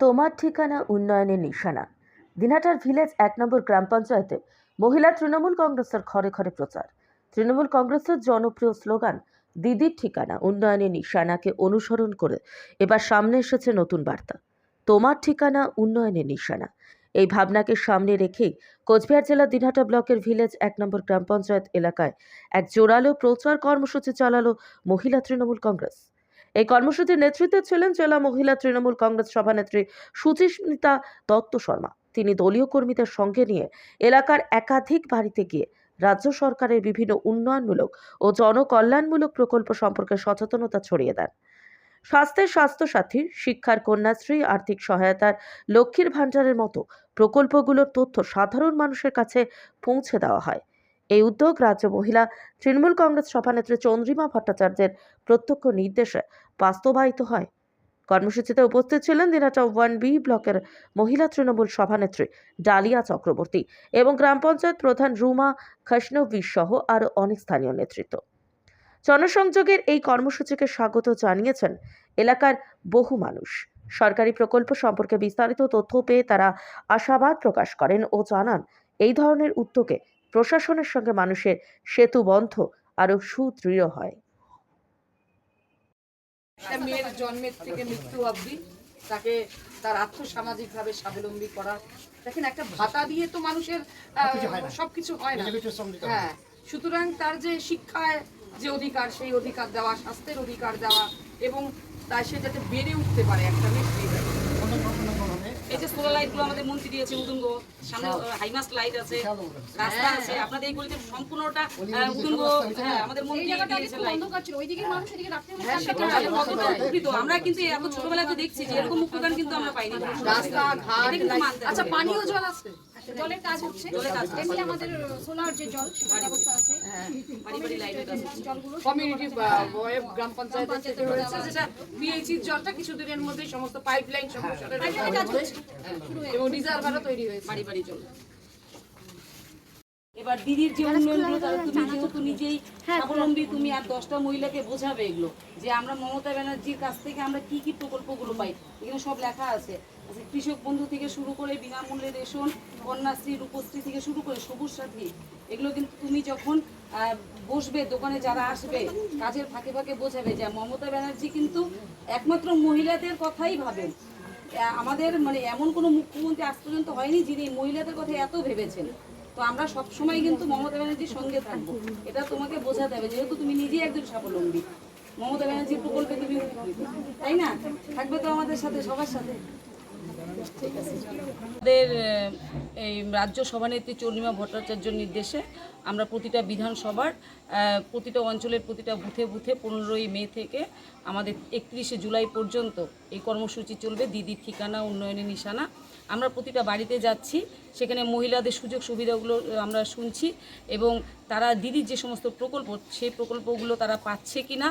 তোমার ঠিকানা উন্নয়নের নিশানা। দিনহাটার ভিলেজ এক নম্বর গ্রাম পঞ্চায়েতে মহিলা তৃণমূল কংগ্রেসের ঘরে ঘরে প্রচার। তৃণমূল কংগ্রেসের জনপ্রিয় স্লোগান, দিদির ঠিকানা উন্নয়নের নিশানাকে অনুসরণ করে এবার সামনে এসেছে নতুন বার্তা। তোমার ঠিকানা উন্নয়নের নিশানা। এই ভাবনাকে সামনে রেখেই কোচবিহার জেলার দিনহাটা ব্লকের ভিলেজ এক নম্বর গ্রাম পঞ্চায়েত এলাকায় এক জোরালো প্রচার কর্মসূচি চালালো মহিলা তৃণমূল কংগ্রেস। এই কর্মসূচির নেতৃত্বে ছিলেন জেলা মহিলা তৃণমূল কংগ্রেস সভানেত্রী সুচিস্মিতা দত্ত শর্মা। তিনি দলীয় কর্মীদের সঙ্গে নিয়ে এলাকার একাধিক বাড়িতে গিয়ে রাজ্য সরকারের বিভিন্ন উন্নয়নমূলক ও জনকল্যাণমূলক প্রকল্প সম্পর্কে সচেতনতা ছড়িয়ে দেন। স্বাস্থ্যের স্বাস্থ্যসাথী, শিক্ষার কন্যাশ্রী, আর্থিক সহায়তার লক্ষ্মীর ভাণ্ডারের মতো প্রকল্পগুলোর তথ্য সাধারণ মানুষের কাছে পৌঁছে দেওয়া হয়। এই উদ্যোগ রাজ্য মহিলা তৃণমূল কংগ্রেস সভানেত্রী চন্দ্রিমা ভট্টাচার্যের প্রত্যক্ষ নির্দেশে বাস্তবায়িত হয়। কর্মসূচিতে উপস্থিত ছিলেন দিনাটা ওয়ান বি ব্লকের মহিলা তৃণমূল সভানেত্রী ডালিয়া চক্রবর্তী এবং গ্রাম পঞ্চায়েত প্রধান রুমা খসনবি সহ আরও অনেক স্থানীয় নেতৃত্ব। জনসংযোগের এই কর্মসূচিকে স্বাগত জানিয়েছেন এলাকার বহু মানুষ। সরকারি প্রকল্প সম্পর্কে বিস্তারিত তথ্য পেয়ে তারা আশাবাদ প্রকাশ করেন ও জানান, এই ধরনের উদ্যোগে প্রশাসনের সঙ্গে মানুষের সেতু বন্ধ আরও সুদৃঢ় হয়। মেয়ের জন্মের থেকে মৃত্যু অবধি তাকে তার আর্থসামাজিকভাবে স্বাবলম্বী করা দেখেন একটা ভাতা দিয়ে তো মানুষের সব কিছু হয় না। হ্যাঁ সুতরাং তার যে শিক্ষায় যে অধিকার সেই অধিকার দেওয়া স্বাস্থ্যের অধিকার দেওয়া এবং তার সে যাতে বেড়ে উঠতে পারে একটা মেয়ে। এই যে সোলার লাইটগুলো আমাদের মন্ত্রী দিয়েছে উদুঙ্গ। সামনে হাইমাস্ট লাইট আছে রাস্তা আছে। আপনাদের এই গলিতে সম্পূর্ণটা উদুঙ্গ হ্যাঁ, আমাদের মন্ত্রী দিয়েছে লাইট হ্যাঁ, আমরা কিন্তু এত ছোটবেলাতে দেখছি যে এরকম উপকার কিন্তু আমরা পাইনি। রাস্তা ঘাট। আচ্ছা পানীয় জল আছে জলের কাজ হচ্ছে। জলের কাজ হচ্ছে। এমনি আমাদের সোলার যে জল সেটার ব্যবস্থা আছে। বাড়ি বাড়ি লাইট আছে। জলগুলো কমিউনিটি গ্রাম পঞ্চায়েত হয়েছে যেটা পিএইচির জলটা কিছুদিনের মধ্যেই সমস্ত পাইপলাইন সম্প্রসারের এবং রিজার্ভারও তৈরি হয়েছে। বাড়ি বাড়ি চলে। এবার দিদির যে উন্নয়নগুলো তুমি যেহেতু নিজেই স্বাবলম্বী তুমি আর দশটা মহিলাকে বোঝাবে এগুলো যে আমরা মমতা ব্যানার্জির কাছ থেকে আমরা কি কি প্রকল্পগুলো পাই। এখানে সব লেখা আছে। কৃষক বন্ধু থেকে শুরু করে বিনামূল্যে রেশন, কন্যাশ্রী, রূপশ্রী থেকে শুরু করে সবুজ সাথী, এগুলো কিন্তু তুমি যখন বসবে, দোকানে যারা আসবে, কাজের ফাঁকে ফাঁকে বোঝাবে যে মমতা ব্যানার্জি কিন্তু একমাত্র মহিলাদের কথাই ভাবেন আমাদের মানে এমন কোনো মুখ্যমন্ত্রী আজ পর্যন্ত হয়নি যিনি মহিলাদের কথা এত ভেবেছেন। তো আমরা সবসময় কিন্তু মমতা ব্যানার্জির সঙ্গে থাকব। এটা তোমাকে বোঝাতে হবে, যেহেতু তুমি নিজেই একজন স্বাবলম্বী। মমতা ব্যানার্জির প্রকল্পে তুমি তাই না? থাকবে তো আমাদের সাথে, সবার সাথে। আমাদের এই রাজ্য সভানেত্রী চন্দ্রিমা ভট্টাচার্যর নির্দেশে আমরা প্রতিটা বিধানসভার প্রতিটা অঞ্চলের প্রতিটা বুথে বুথে পনেরোই মে থেকে আমাদের একত্রিশে জুলাই পর্যন্ত এই কর্মসূচি চলবে। দিদির ঠিকানা, উন্নয়নের নিশানা। আমরা প্রতিটা বাড়িতে যাচ্ছি, সেখানে মহিলাদের সুযোগ সুবিধাগুলো আমরা শুনছি এবং তারা দিদির যে সমস্ত প্রকল্প, সেই প্রকল্পগুলো তারা পাচ্ছে কি না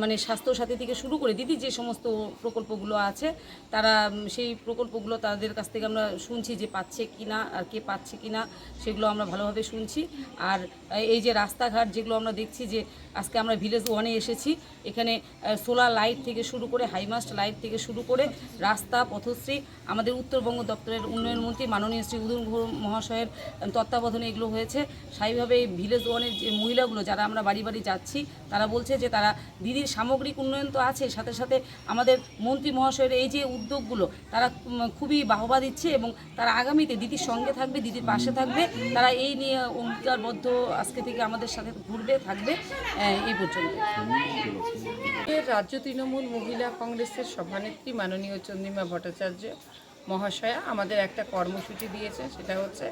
মানে স্বাস্থ্যসাথী থেকে শুরু করে দিদির যে সমস্ত প্রকল্পগুলো আছে, তারা সেই প্রকল্পগুলো তাদের কাছ থেকে আমরা শুনছি যে পাচ্ছে কি না আর কে পাচ্ছে কি না সেগুলো আমরা ভালোভাবে শুনছি। আর এই যে রাস্তাঘাট যেগুলো আমরা দেখছি যে আজকে আমরা ভিলেজ ওয়ানে এসেছি, এখানে সোলার লাইট থেকে শুরু করে, হাইমাস্ট লাইট থেকে শুরু করে রাস্তা, পথশ্রী, আমাদের উত্তরবঙ্গ দপ্তরের উন্নয়ন মন্ত্রী, মাননীয় শ্রী উদয়ন মহাশয়ের তত্ত্বাবধানে এগুলো হয়েছে। স্বাভাবিকভাবে এই ভিলেজ ওয়ানের যে মহিলাগুলো যারা আমরা বাড়ি বাড়ি যাচ্ছি, তারা বলছে যে তারা দিদির সামগ্রিক উন্নয়ন তো আছে সাথে সাথে আমাদের মন্ত্রী মহাশয়ের এই যে উদ্যোগগুলো, তারা খুবই বাহবা দিচ্ছে এবং তারা আগামীতে দিদির সঙ্গে থাকবে, দিদির পাশে থাকবে, তারা এই নিয়ে অঙ্গীকারবদ্ধ আজকে থেকে আমাদের সাথে ঘুরবে, থাকবে এই পর্যন্ত। রাজ্য তৃণমূল মহিলা কংগ্রেসের সভানেত্রী মাননীয় চন্দ্রিমা ভট্টাচার্য মহাশয়া আমাদের একটা কর্মসূচি দিয়েছে সেটা হচ্ছে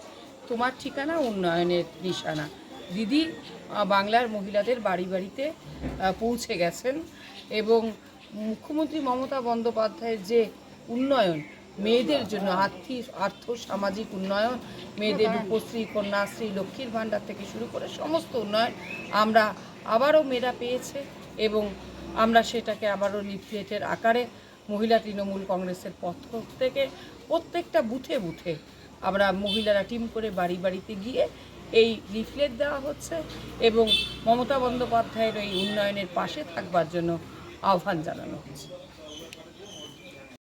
তোমার ঠিকানা উন্নয়নের নিশানা। দিদি বাংলার মহিলাদের বাড়ি বাড়িতে পৌঁছে গেছেন এবং মুখ্যমন্ত্রী মমতা বন্দ্যোপাধ্যায়ের যে উন্নয়ন মেয়েদের জন্য আর্থিক আর্থ সামাজিক উন্নয়ন মেয়েদের রূপশ্রী কন্যাশ্রী লক্ষ্মীর ভাণ্ডার থেকে শুরু করে সমস্ত উন্নয়ন আমরা আবারও মেয়েরা পেয়েছে এবং আমরা সেটাকে আবারও লিফলেটের আকারে মহিলা তৃণমূল কংগ্রেসের পক্ষ থেকে প্রত্যেকটা বুথে বুথে আমরা মহিলারা টিম করে বাড়ি বাড়িতে গিয়ে এই লিফলেট দেওয়া হচ্ছে এবং মমতা বন্দ্যোপাধ্যায়ের এই উন্নয়নের পাশে থাকবার জন্য আহ্বান জানানো হচ্ছে।